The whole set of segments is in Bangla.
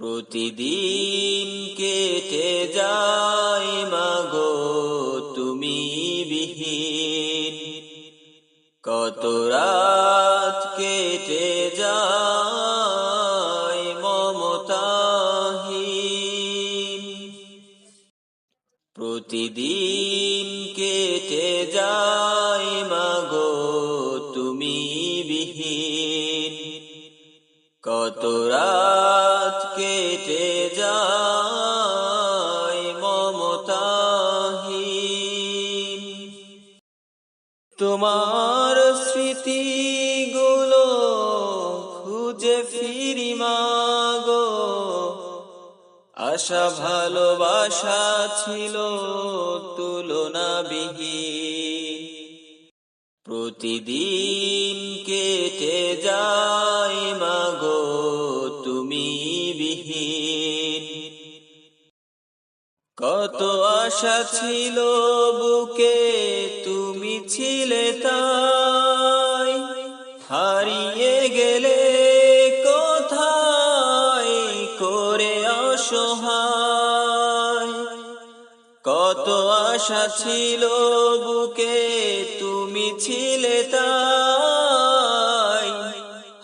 প্রতিদিন কেটে যায় মাগো তুমি বিহীন। কত রাত কেটে যায় মমতাহীন। প্রতিদিন কেটে যায় তোমার স্মৃতিগুলো খুঁজে ফিরি মাগো। আশা, ভালোবাসা ছিল তুলনা বিহীন প্রতিদিন কেটে যায় মাগো, তুমি বিহীন। কত আশা ছিল বুকে ছিলে তাই, হারিয়ে গেলে কোথায় করে অসহায়? কত আশা ছিল বুকে তুমি ছিলে তাই,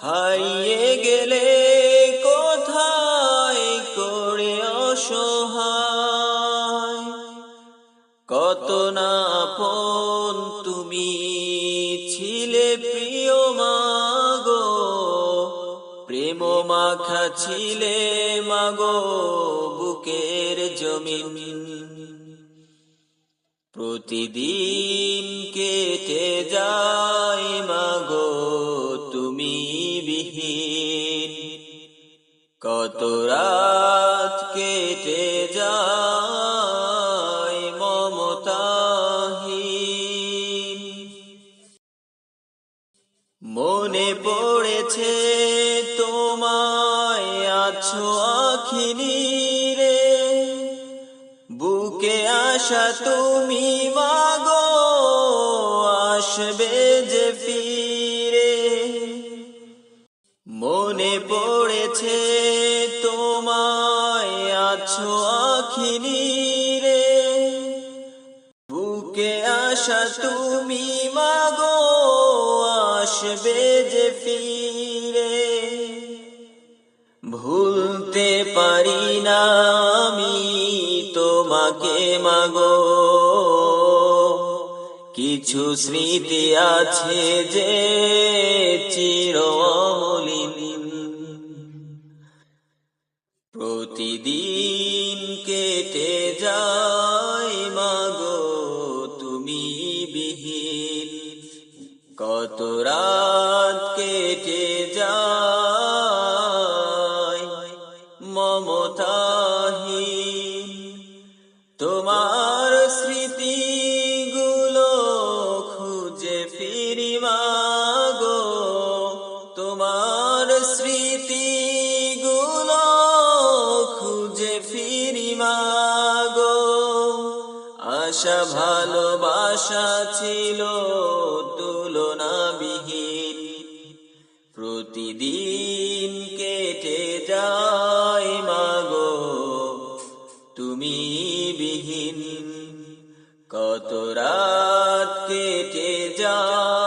হারিয়ে গেলে কোথায় করে অসহায়? কত না তুমি ছিলে প্রিয় মাগো, প্রেম মাখা ছিলে মাগো, বুকের জমিন। প্রতিদিন কেটে যায় মাগো, তুমি বিহীন। কত রাত কেটে যায় মনে পড়েছে তোমায় আছো আখিনি রে। বুকে আসা তুমি মাগো, আসবে যে ফিরে। মনে পড়েছে তোমায় আছো আখিনি আসা তুমি মাগো আসবে যে ফিরে। ভুলতে পারি না আমি তোমাকে মাগো। কিছু স্মৃতি আছে যে চির প্রতিদিন কেটে যায় মাগো। বিহীন কত রাত কেটে যায় মমতাহীন আশা ভালোবাসা ছিল তুলনা বিহীন প্রতিদিন কেটে যায় মাগো, তুমি বিহীন। কত রাত কেটে যায়